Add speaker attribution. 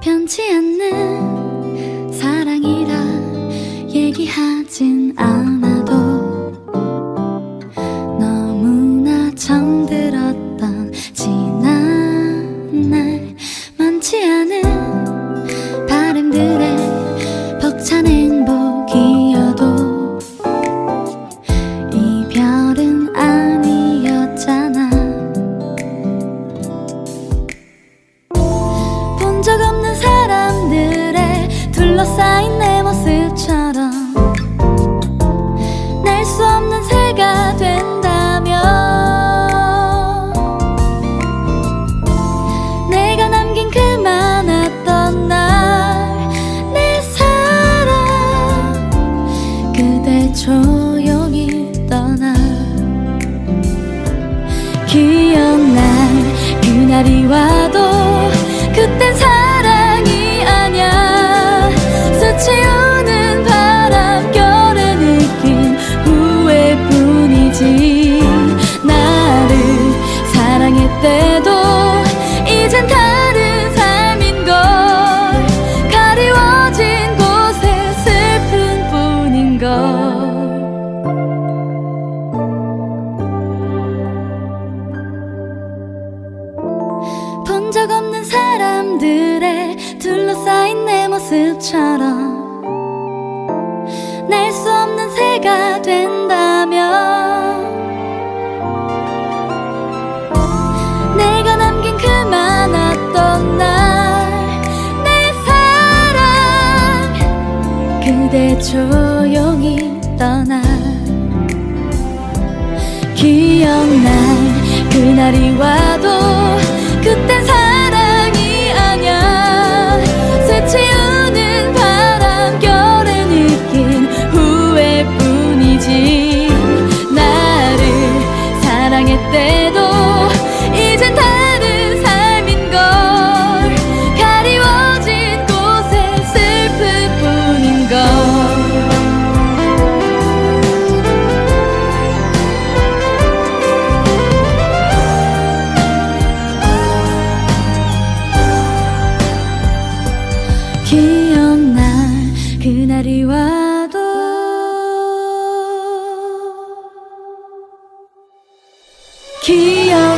Speaker 1: 변치 않는 사랑이라 얘기하진 않아. 조용히 떠나. 기억날 그날이 와도 그땐 사랑이 아냐 스치우는 바람결에 느낀 후회뿐이지. 나를 사랑했대도 둘러싸인 내 모습처럼 날 수 없는 새가 된다면 내가 남긴 그 많았던 날내 사랑 그대 조용히 떠나 기억날 그날이 와도 기억날 그날이 와도. 기억